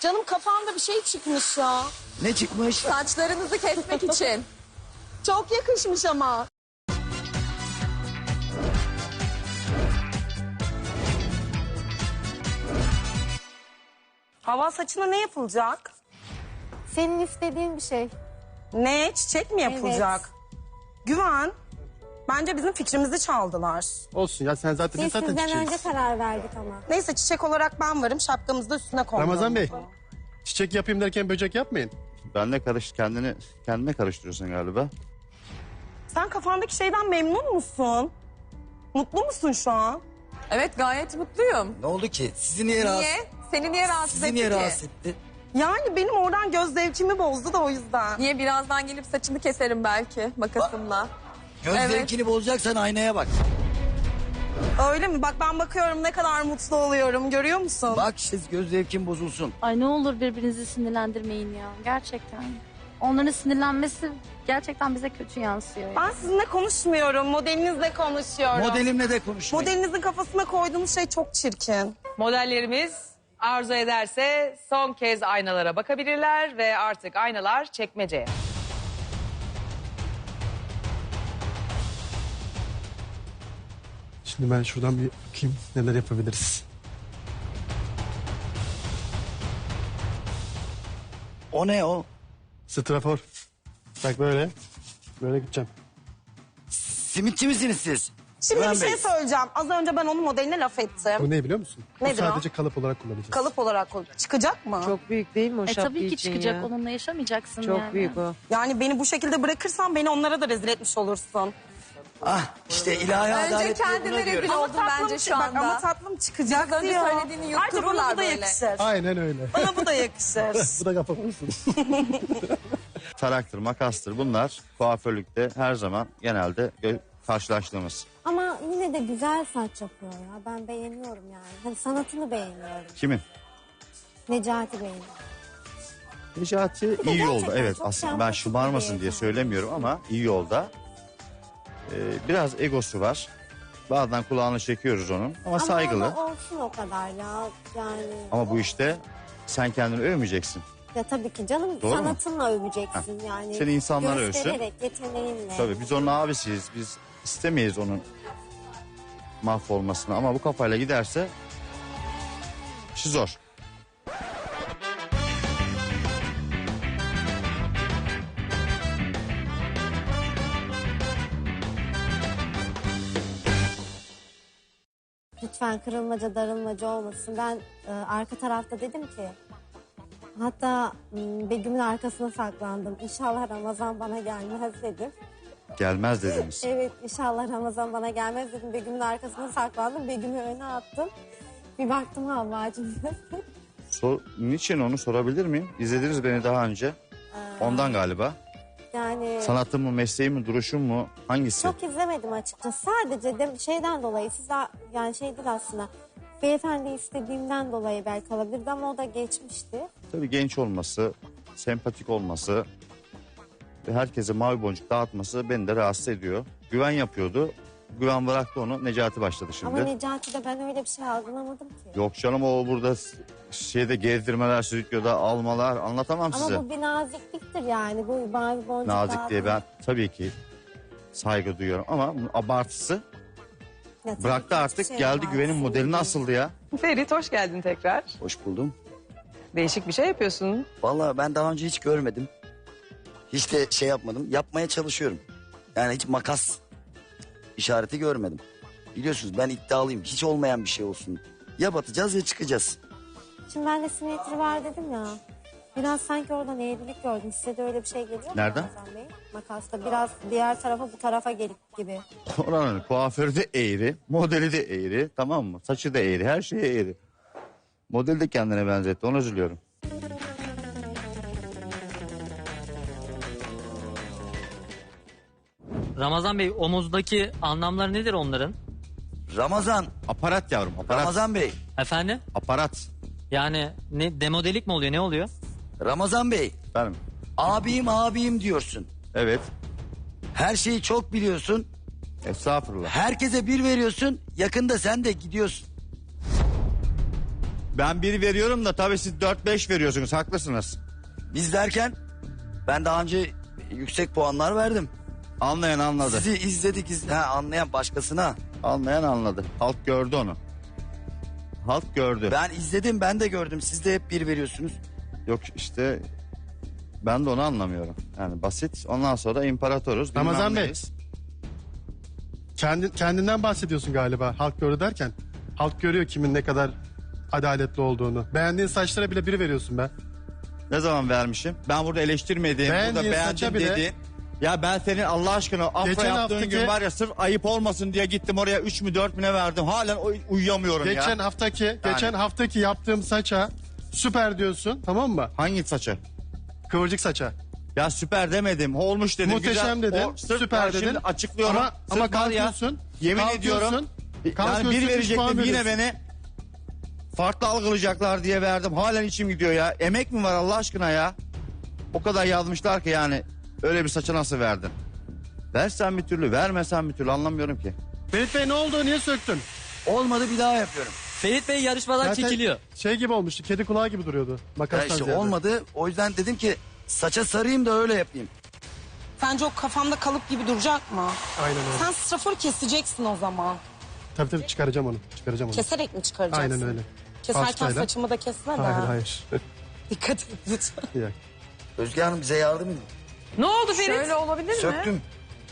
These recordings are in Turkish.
Canım kafamda bir şey çıkmış ya. Ne çıkmış? Saçlarınızı kesmek için. Çok yakışmış ama. Hava saçına ne yapılacak? Senin istediğin bir şey. Ne? Çiçek mi yapılacak? Güven. Bence bizim fikrimizi çaldılar. Olsun ya sen zaten Biz biz zaten sizden çiçeğiz. önce karar verdik ama. Neyse çiçek olarak ben varım. Şapkamızı da üstüne koyalım. Ramazan Bey. Çiçek yapayım derken böcek yapmayın. Benle karış kendini kendine karıştırıyorsun galiba. Sen kafandaki şeyden memnun musun? Mutlu musun şu an? Evet gayet mutluyum. Ne oldu ki? Sizi niye rahatsız Niye? Seni niye rahatsız Sizi etti niye ki? rahatsız etti? Yani benim oradan göz zevkimi bozdu da o yüzden. Niye birazdan gelip saçını keserim belki makasımla. Göz Evet. zevkini bozacaksan aynaya bak. Öyle mi? Bak ben bakıyorum ne kadar mutlu oluyorum. Görüyor musun? Bak işte göz zevkin bozulsun. Ay ne olur birbirinizi sinirlendirmeyin ya. Gerçekten. Onların sinirlenmesi gerçekten bize kötü yansıyor. ya. Ben sizinle konuşmuyorum. Modelinizle konuşuyorum. Modelimle de konuşmayın. Modelinizin kafasına koyduğunuz şey çok çirkin. Modellerimiz arzu ederse son kez aynalara bakabilirler ve artık aynalar çekmeceye. Şimdi ben şuradan bir bakayım neler yapabiliriz. O ne o? Strafor. Bak böyle. Böyle gideceğim. Simitçi misiniz siz? Şimdi Güven bir şey Bey. söyleyeceğim. Az önce ben onun modeline laf Bu ettim. ne biliyor musun? Bu Nedir o? sadece kalıp olarak kullanacağız. Kalıp olarak koy- çıkacak mı? Çok büyük değil mi o E şapka tabii ki için çıkacak ya? onunla yaşamayacaksın Çok yani. büyük o. Yani beni bu şekilde bırakırsan beni onlara da rezil etmiş olursun. Ah işte ilahi Önce adalet kendine yoluna diyoruz. rezil oldun bence şu anda. ama tatlım çıkacak önce diyor. söylediğini Ayrıca bana yuttururlar bu da böyle. yakışır. Aynen öyle. Bana bu da yakışır. Bu da kapatmışsın. Taraktır, makastır bunlar kuaförlükte her zaman genelde gö- karşılaştığımız. Ama yine de güzel saç yapıyor ya. Ben beğeniyorum yani. Hani sanatını beğeniyorum. Kimin? Necati Bey'in. Necati iyi gerçekten yolda. Evet çok aslında ben şımarmasın diye söylemiyorum ama iyi yolda. Ee, biraz egosu var. Bazen kulağını çekiyoruz onun ama, saygılı. Ama olsun o kadar ya. Yani. Ama bu işte sen kendini övmeyeceksin. Ya tabii ki canım Doğru mu? sanatınla öveceksin yani. Seni insanlar övsün. Göstererek, yeteneğinle. Tabii biz onun abisiyiz. Biz istemeyiz onun mahvolmasını ama bu kafayla giderse işi zor. Lütfen kırılmaca darılmaca olmasın. Ben e, arka tarafta dedim ki hatta m, Begüm'ün arkasına saklandım. İnşallah Ramazan bana gelmez dedim. Gelmez dediniz. Evet inşallah Ramazan bana gelmez dedim. Begüm'ün arkasına saklandım. Begüm'ü öne attım. Bir baktım Havvacım. Sor, niçin onu sorabilir miyim? İzlediniz beni daha önce. Ondan galiba. Yani Sanatım mı, mesleğim mi, duruşum mu? Hangisi? çok izlemedim açıkçası. Sadece de şeyden dolayı siz de- yani şey değil aslında. Beyefendi istediğimden dolayı belki olabilirdi ama o da geçmişti. Tabii genç olması, sempatik olması ve herkese mavi boncuk dağıtması beni de rahatsız ediyor. Güven yapıyordu. Güven bıraktı onu. Necati başladı şimdi. Ama Necati'de ben öyle bir şey algılamadım ki. Yok canım o burada s- şeyde gezdirmeler, stüdyoda almalar anlatamam Ama size. bu bir nazikliktir yani. Bu mavi boncuk Nazik diye ben tabii ki saygı duyuyorum ama bunun abartısı Ya tabii bıraktı artık şey geldi var, güvenin değil. asıldı ya. Ferit hoş geldin tekrar. Hoş buldum. Değişik bir şey yapıyorsun. Vallahi ben daha önce hiç görmedim. Hiç de şey yapmadım. Yapmaya çalışıyorum. Yani hiç makas işareti görmedim. Biliyorsunuz ben iddialıyım. Hiç olmayan bir şey olsun. Ya batacağız ya çıkacağız. Şimdi ben de simetri var dedim ya. Biraz sanki oradan eğrilik gördüm. Size de öyle bir şey geliyor mu Nereden? Ramazan Bey? Makasta biraz diğer tarafa bu tarafa gelik gibi. Oranın kuaförü de eğri, modeli de eğri tamam mı? Saçı da eğri, her şey eğri. Modeli de kendine benzetti ona üzülüyorum. Ramazan Bey omuzdaki anlamları nedir onların? Ramazan, Aparat yavrum aparat. Ramazan Bey, Efendim? Aparat. Yani ne demodelik mi oluyor ne oluyor? Ramazan Bey. Benim. Abim abim diyorsun. Evet. Her şeyi çok biliyorsun. Estağfurullah. Herkese bir veriyorsun. Yakında sen de gidiyorsun. Ben bir veriyorum da tabii siz 4-5 veriyorsunuz haklısınız. Biz derken ben daha önce yüksek puanlar verdim. Anlayan anladı. Sizi izledik iz ha, anlayan başkasına. Anlayan anladı. Halk gördü onu. Halk gördü. Ben izledim ben de gördüm. Siz de hep bir veriyorsunuz. Yok işte ben de onu anlamıyorum. Yani basit. Ondan sonra imparatoruz. bilmem Ramazan Bey. neyiz. Kendin, kendinden bahsediyorsun galiba halk gördü derken. Halk görüyor kimin ne kadar adaletli olduğunu. Beğendiğin saçlara bile bir veriyorsun be. Ne zaman vermişim? Ben burada eleştirmediğim, Beğendiğin burada saça beğendim bile- dediğin. Ya ben senin Allah aşkına afra Geçen yaptığın haftaki- gün var ya sırf ayıp olmasın diye gittim oraya 3 mü 4 mü ne verdim. Halen uy- uyuyamıyorum Geçen ya. haftaki geçen haftaki yaptığım saça süper diyorsun tamam mı? Hangi saça? Kıvırcık saça. Ya süper demedim. Olmuş dedim. Muhteşem güzel. dedin, O sırf süper şimdi dedin. açıklıyorum. Ama, Sırf ama var ya, kalkıyorsun. Yemin kalkıyorsun, ediyorum. Yani kalkıyorsun, bir üç puan verecektim yine beni farklı algılayacaklar diye verdim. Halen içim gidiyor ya. Emek mi var Allah aşkına ya? O kadar yazmışlar ki yani öyle bir saça nasıl verdin? Versen bir türlü, vermesen bir türlü anlamıyorum ki. Ferit Bey ne oldu niye söktün? Olmadı bir daha yapıyorum. Ferit Bey yarışmadan Zaten çekiliyor. Şey gibi olmuştu kedi kulağı gibi duruyordu. Ya Makastan işte ziyade. olmadı. O yüzden dedim ki saça sarayım da öyle yapayım. Sence o kafamda kalıp gibi duracak mı? Aynen öyle. Sen strafor keseceksin o zaman. Tabii tabii çıkaracağım onu. Çıkaracağım onu. Keserek mi çıkaracaksın? Aynen öyle. Keserken Hastayla. saçımı da kesme de. Hayır hayır. Dikkat et lütfen. Özge Hanım bize yardım edin. Ne oldu Ferit? Şöyle olabilir mi? Söktüm.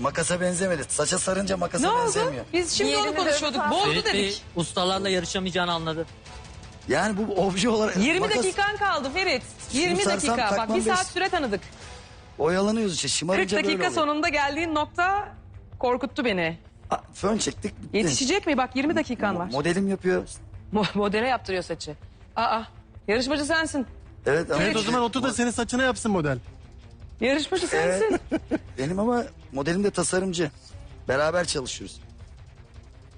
Makasa benzemedi. Saça sarınca makasa Ne oldu? benzemiyor. Biz şimdi Diğerini onu de konuşuyorduk. Bozdu Ferit Bey dedik. ustalarla yarışamayacağını anladı. Yani bu obje olarak 20 makas dakikan kaldı Ferit. 20 sarsam dakika. Bak takmam bir saat beş- süre tanıdık. oyalanıyoruz işte 40 şımarınca böyle dakika oluyor. sonunda geldiğin nokta korkuttu beni. Aa, Fön çektik bitti. Yetişecek mi? Bak 20 dakikan var. Modelim yapıyor. Mo- Modele yaptırıyor saçı. Aa, yarışmacı sensin. Evet ama Evet o zaman otur da senin saçına yapsın model. Yarışmacı sensin. benim ama modelim de tasarımcı. Beraber çalışıyoruz.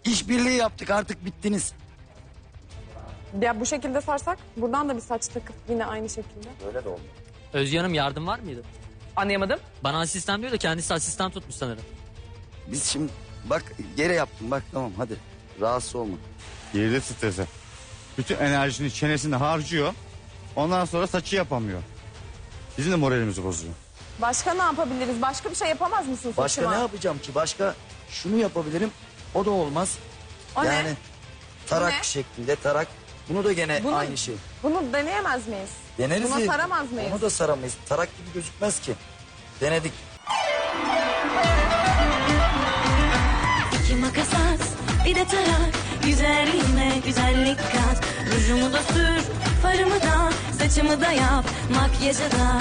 İşbirliği yaptık artık bittiniz. Ya bu şekilde sarsak buradan da bir saç takıp yine aynı şekilde. Öyle de oldu. Özge Hanım yardım var mıydı? Anlayamadım. Bana asistan diyor da kendisi asistan tutmuş sanırım. Biz şimdi bak yere yaptım bak tamam hadi. Rahatsız olma. Girdi strese. Bütün enerjisini çenesini harcıyor. Ondan sonra saçı yapamıyor. Bizim de moralimizi bozuyor. Başka ne yapabiliriz? Başka bir şey yapamaz mısın Başka ne yapacağım ki? Başka şunu yapabilirim. O da olmaz. O ne? yani tarak ne? şeklinde tarak. Bunu da gene Bunu- aynı şey. Bunu deneyemez miyiz? Deneriz Buna saramaz mıyız? Onu da saramayız. Tarak gibi gözükmez ki. Denedik. İki makas at, bir de tarak. Güzelliğime güzellik kat. Rujumu da sür, farımı da, saçımı da yap. Makyajı da